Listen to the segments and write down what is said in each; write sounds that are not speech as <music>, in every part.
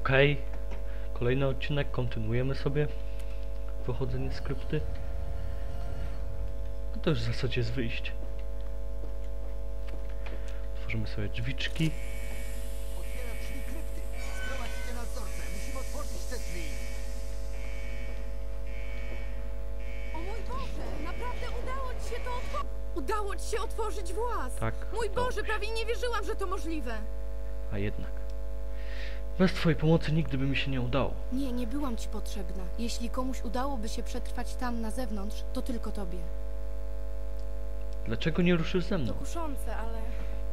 Okej. Kolejny odcinek, kontynuujemy sobie wychodzenie z krypty. No to już w zasadzie jest wyjście. Otworzymy sobie drzwiczki. Otwiera drzwi krypty. Sprowadźcie nadzorcę. Musimy otworzyć te drzwi. O mój Boże, naprawdę udało ci się to otworzyć. Udało ci się otworzyć włas. Tak. Mój Boże, się. prawie nie wierzyłam, że to możliwe. A jednak. Bez twojej pomocy nigdy by mi się nie udało. Nie, nie byłam ci potrzebna. Jeśli komuś udałoby się przetrwać tam na zewnątrz, to tylko tobie. Dlaczego nie ruszysz ze To mną? kuszące, ale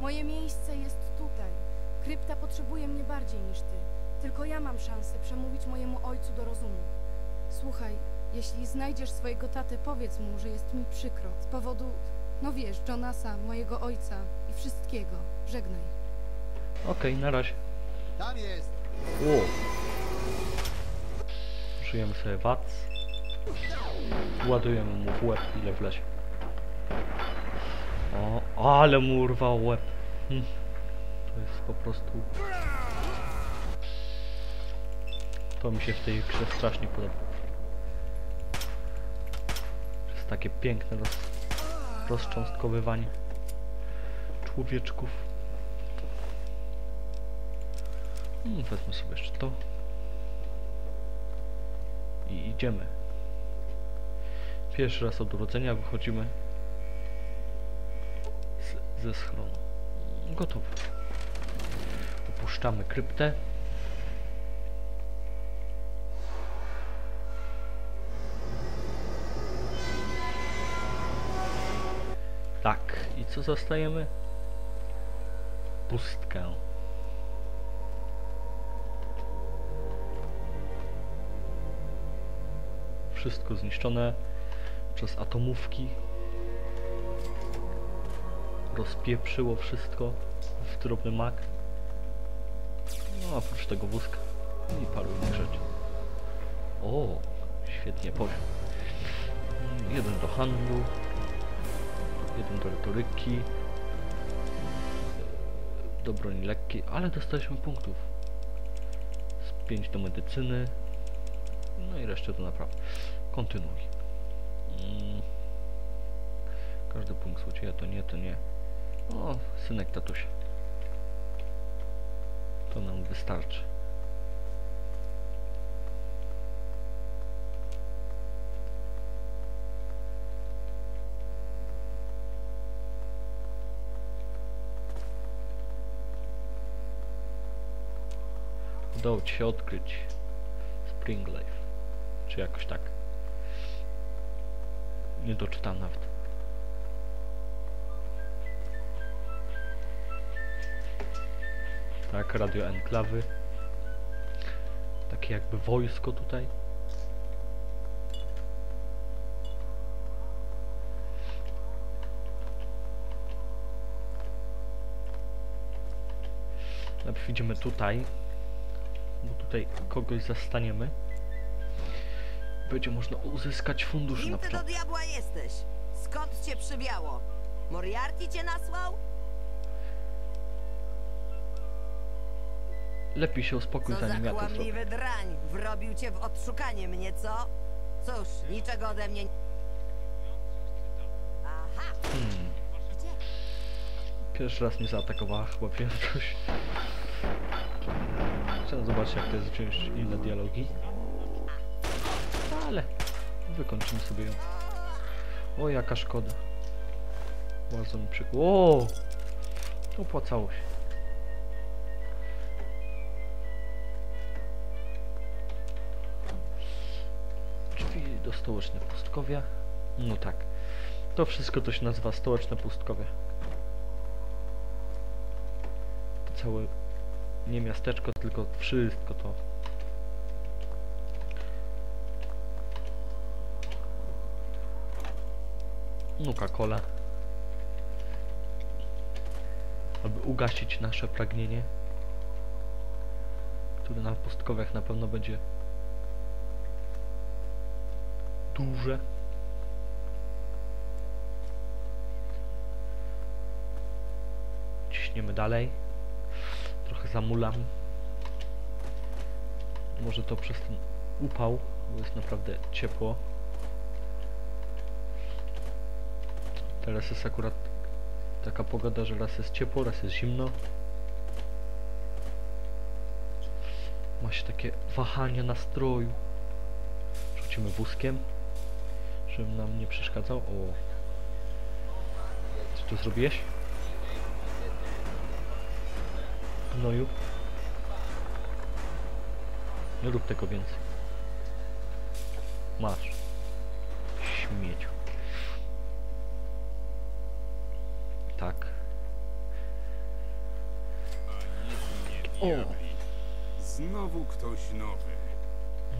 moje miejsce jest tutaj. Krypta potrzebuje mnie bardziej niż ty. Tylko ja mam szansę przemówić mojemu ojcu do rozumu. Słuchaj, jeśli znajdziesz swojego tatę, powiedz mu, że jest mi przykro. Z powodu, no wiesz, Jonasa, mojego ojca i wszystkiego. Żegnaj. Okej, na razie. Tam jest. Ło. Użyjemy sobie wac. Ładujemy mu w łeb ile wlezie. O, ale mu urwał łeb. Hm. To jest po prostu... To mi się w tej grze strasznie podoba. To jest takie piękne roz... rozcząstkowywanie człowieczków. Mm, wezmę sobie jeszcze to. I idziemy. Pierwszy raz od urodzenia wychodzimy z, ze schronu. Gotowe. Opuszczamy kryptę. Tak, i co zostajemy? Pustkę. Wszystko zniszczone przez atomówki. Rozpieprzyło wszystko w drobny mak. No oprócz tego wózka i paru innych rzeczy. O, świetnie poziom. Mm, Jeden do handlu, jeden do retoryki, do broni lekkiej, ale dostaliśmy punktów. Z 5 do medycyny, no i resztę to naprawdę. Kontynuuj. Mm. Każdy punkt złodzieja to nie, to nie. O, synek tatusia. To nam wystarczy. Udało ci się odkryć Spring. Jakoś tak. Nie doczytam nawet. Tak, radio enklawy. Takie jakby wojsko tutaj. Najpierw idziemy tutaj, bo tutaj kogoś zastaniemy. Będzie można uzyskać fundusz Kim na ty do diabła jesteś? Skąd cię przywiało? Moriarty cię nasłał? Lepiej się uspokój Co za zanim ja to zrobię. kłamliwy drań. Wrobił cię w odszukanie mnie, co? Cóż, niczego ode mnie... Aha! Hmm. Gdzie? Pierwszy raz mnie zaatakowała chyba większość. Chciałem zobaczyć jak to jest wziąć inne dialogi. Ale wykończymy sobie ją. O jaka szkoda. Bardzo mi przykro. O! Opłacało się. Drzwi do stołeczne pustkowia. No tak. To wszystko to się nazywa stołeczne pustkowie. To całe nie miasteczko, tylko wszystko to. Nuka-Cola. Aby ugasić nasze pragnienie, które na pustkowiach na pewno będzie duże. Ciśniemy dalej. Trochę zamulam. Może to przez ten upał, bo jest naprawdę ciepło. Teraz jest akurat taka pogoda, że raz jest ciepło, raz jest zimno. Ma się takie wahania nastroju. Rzucimy wózkiem, żeby nam nie przeszkadzał. O. Co tu zrobiłeś? Gnoju. Nie rób tego więcej. Masz. Śmieciu. Diabli. Znowu ktoś nowy.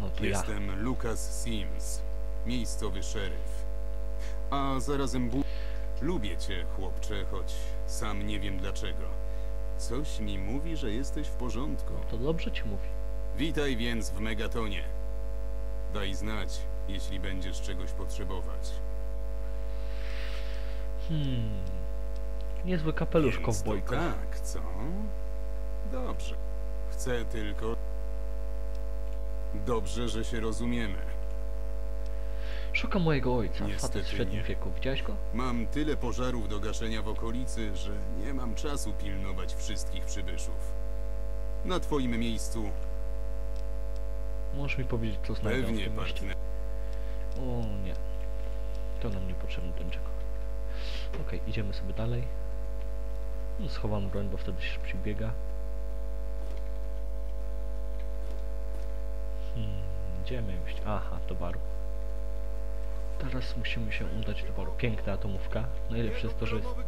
No to ja. Jestem Lucas Sims, miejscowy szeryf. A zarazem bu... Lubię cię, chłopcze, choć sam nie wiem dlaczego. Coś mi mówi, że jesteś w porządku. To dobrze ci mówi. Witaj więc w Megatonie. Daj znać, jeśli będziesz czegoś potrzebować. Hmm. Niezły kapelusz Więc to kowbojka. Tak, co? Dobrze. Chcę tylko... Dobrze, że się rozumiemy. Szukam mojego ojca. Facet w średnim wieku. Widziałeś go? Mam tyle pożarów do gaszenia w okolicy, że nie mam czasu pilnować wszystkich przybyszów. Na twoim miejscu Możesz mi powiedzieć, co znajdę w pewnie tym mieście? partner. O nie. To nam niepotrzebne do niczego. Okej, idziemy sobie dalej. No, schowam broń, bo wtedy się przybiega. Hmm, gdzie iść? Aha, do baru. Teraz musimy się udać do baru. Piękna atomówka. Najlepsze jest to, że ogłuszy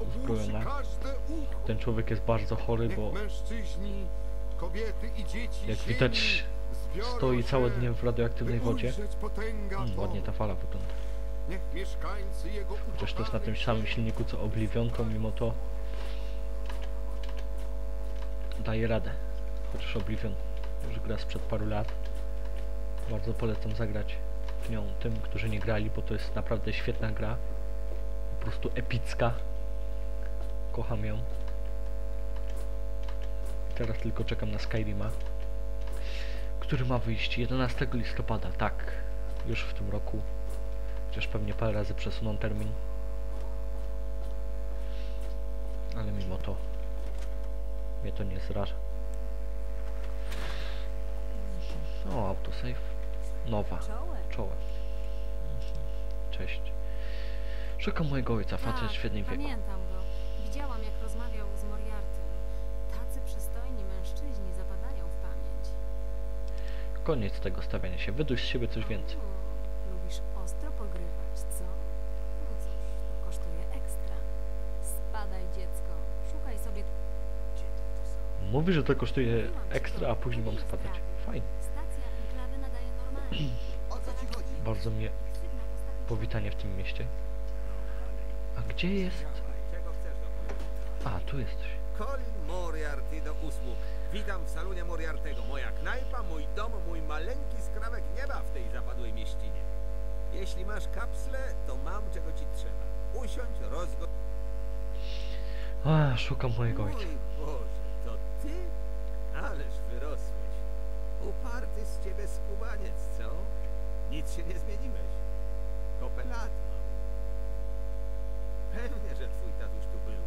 uzbrojona. ten człowiek jest bardzo chory, bo jak widać stoi całe dnie w radioaktywnej wodzie. atomu. ładnie ta fala wygląda. Chociaż to jest na tym samym silniku co Oblivion, to mimo to daje radę. Chociaż Oblivion już gra sprzed paru lat. Bardzo polecam zagrać w nią tym, którzy nie grali, bo to jest naprawdę świetna gra. Po prostu epicka. Kocham ją. Teraz tylko czekam na Skyrima, który ma wyjść 11 listopada. Tak, już w tym roku. Chociaż pewnie parę razy przesuną termin. Ale mimo to mnie to nie zraża. O, autosave. Nowa. Czołem. Mhm. Cześć. Szukam mojego ojca, facet tak, w świetnym wieku. pamiętam go. Widziałam, jak rozmawiał z Moriartym. Tacy przystojni mężczyźni zapadają w pamięć. Koniec tego stawiania się. Wyduś z siebie coś więcej. O, lubisz ostro pogrywać, co? No cóż, to kosztuje ekstra. Spadaj, dziecko. Szukaj sobie... Mówi, że to kosztuje ekstra, a później mam spadać. Fajnie. Bardzo mnie powitanie w tym mieście. A gdzie jest? A, tu jesteś. Colin Moriarty do usług. Witam w salonie Moriartego. Moja knajpa, mój dom, mój maleńki skrawek nieba w tej zapadłej mieścinie. Jeśli masz kapsle, to mam czego ci trzeba. Usiądź, rozgo... A, szukam mojego ojca. Mój Boże, to ty? Ależ wyrosłeś. Uparty z ciebie skubaniec, co? Nic się nie zmieniłeś. Kopę lat mam. Pewnie, że twój tatuś tu był.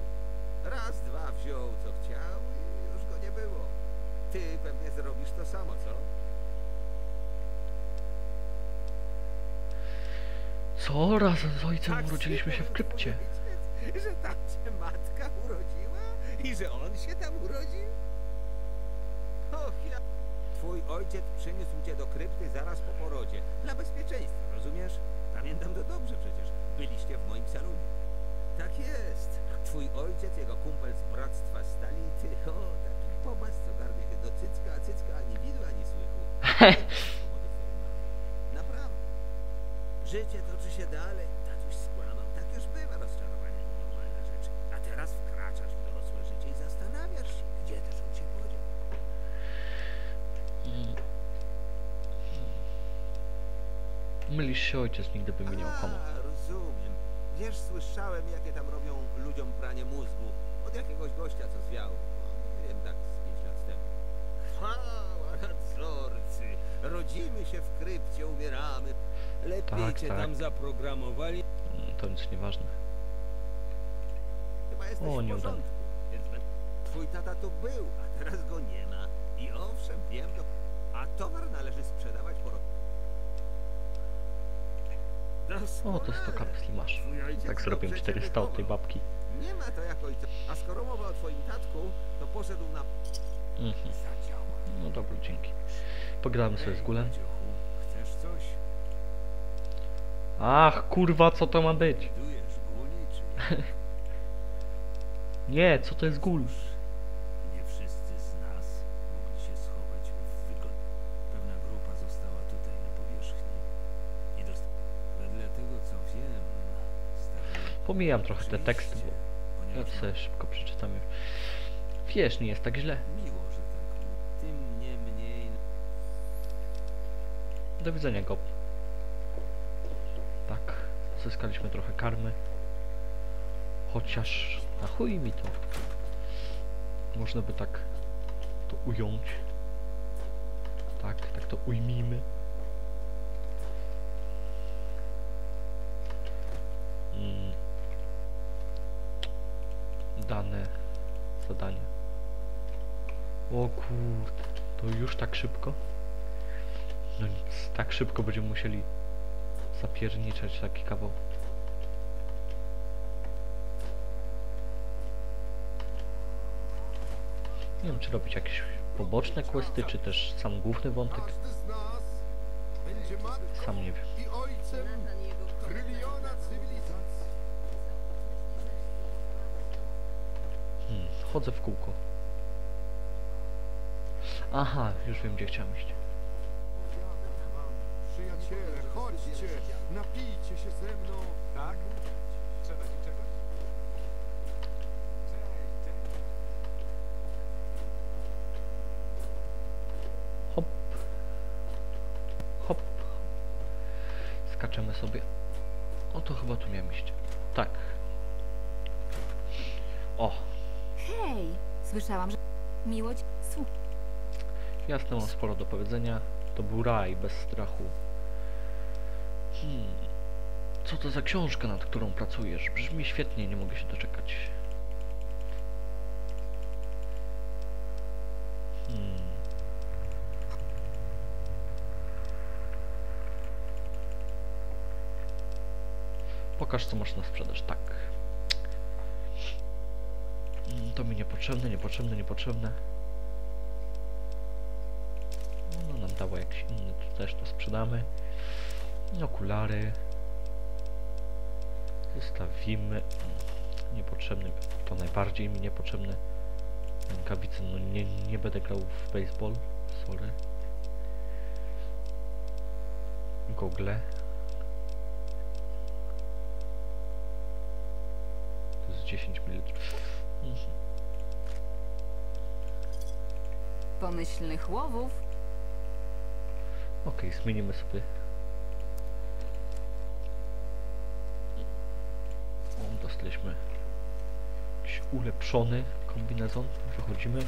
Raz, dwa wziął co chciał i już go nie było. Ty pewnie zrobisz to samo, co? Co? Razem z ojcem Tak urodziliśmy się w krypcie. Że tam cię matka urodziła i że on się tam urodził? Twój ojciec przyniósł cię do krypty zaraz po porodzie. Dla bezpieczeństwa, rozumiesz? Pamiętam to dobrze przecież. Byliście w moim salonie. Tak jest. Twój ojciec, jego kumpel z Bractwa Stali, ty, o, taki pomas, co garnie się do cycka, a cycka ani widu, ani słychu. <laughs> Naprawdę. Życie toczy się dalej. Tatuś skłamał. Tak już bywa. Rozczarowanie to normalna rzecz. A teraz wkraczasz w dorosłe życie i zastanawiasz się, gdzie też on się podział. Mm. Mylisz się ojciec, nigdy by mi nie okłamał. Rozumiem. Wiesz, słyszałem, jakie tam robią ludziom pranie mózgu. Od jakiegoś gościa, co zwiał. No, nie wiem, tak z pięć lat temu. Chwała na co? my się w krypcie umieramy. Lepiej Tak, cię tak. tam zaprogramowali. Mm, To nic nieważne. Chyba jesteś O, w nieudane. porządku. Więc be- twój tata tu był, a teraz go nie ma. I owszem, wiem do... A towar należy sprzedawać po... ro- O, to 100 Doskonale. kapsli masz. Tak zrobiłem cię 400 od tej babki. Nie ma to jak ojca. A skoro mowa o twoim tatku, to poszedł na... Mhm. No dobra, dzięki. Pogramy sobie z gulem. Ach, kurwa, co to ma być? <laughs> Nie, co to jest gul? Nie wszyscy z nas mogli się schować w wygod... Pewna grupa została tutaj na powierzchni i dost... Wedle tego co wiem, starzy Pomijam trochę te teksty, bo ja sobie szybko przeczytam już. Wiesz, nie jest tak źle. Do widzenia, Gop. Tak, zyskaliśmy trochę karmy. Chociaż, na chuj mi to. Można by tak to ująć. Tak, tak to ujmijmy. Mm. Dane zadania. O kurde, to już tak szybko? No nic, tak szybko będziemy musieli zapierniczać taki kawał. Nie wiem, czy robić jakieś poboczne questy, czy też sam główny wątek. Sam nie wiem. i ojcem tryliona cywilizacji. Hmm, chodzę w kółko. Aha, już wiem, gdzie chciałem iść. Przyjaciele, chodźcie, napijcie się ze mną. Tak? Trzeba ci czegoś. Hop. Hop. Skaczemy sobie. O, to chyba tu miałem iść. Tak. O, słyszałam, że miłość... Słuch... jasne, mam sporo do powiedzenia. To był raj bez strachu. Hmm. Co to za książka, nad którą pracujesz? Brzmi świetnie, nie mogę się doczekać. Hmm. Pokaż, co masz na sprzedaż. Tak. Mm, To mi niepotrzebne, niepotrzebne, niepotrzebne. No, nam dało jakiś inny, to też to sprzedamy. Okulary. Zostawimy. Niepotrzebny, to najbardziej mi niepotrzebne. Rękawice, no nie, nie będę grał w baseball, sorry. Gogle. To jest 10 ml. Pomyślnych łowów. Okej, zmienimy sobie. O, dostaliśmy jakiś ulepszony kombinezon. Wychodzimy.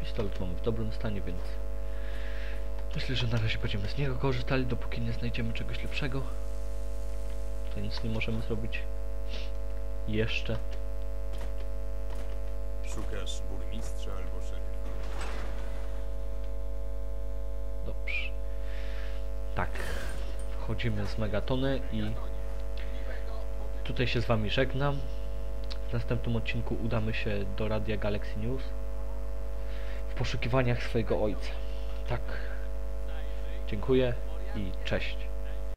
Pistolet mamy w dobrym stanie, więc myślę, że na razie będziemy z niego korzystali, dopóki nie znajdziemy czegoś lepszego. To nic nie możemy zrobić. Jeszcze. Szukasz burmistrza albo szeryfa? Dobrze. Tak. Wchodzimy z Megatony i tutaj się z wami żegnam. W następnym odcinku udamy się do Radia Galaxy News w poszukiwaniach swojego ojca. Tak. Dziękuję i cześć.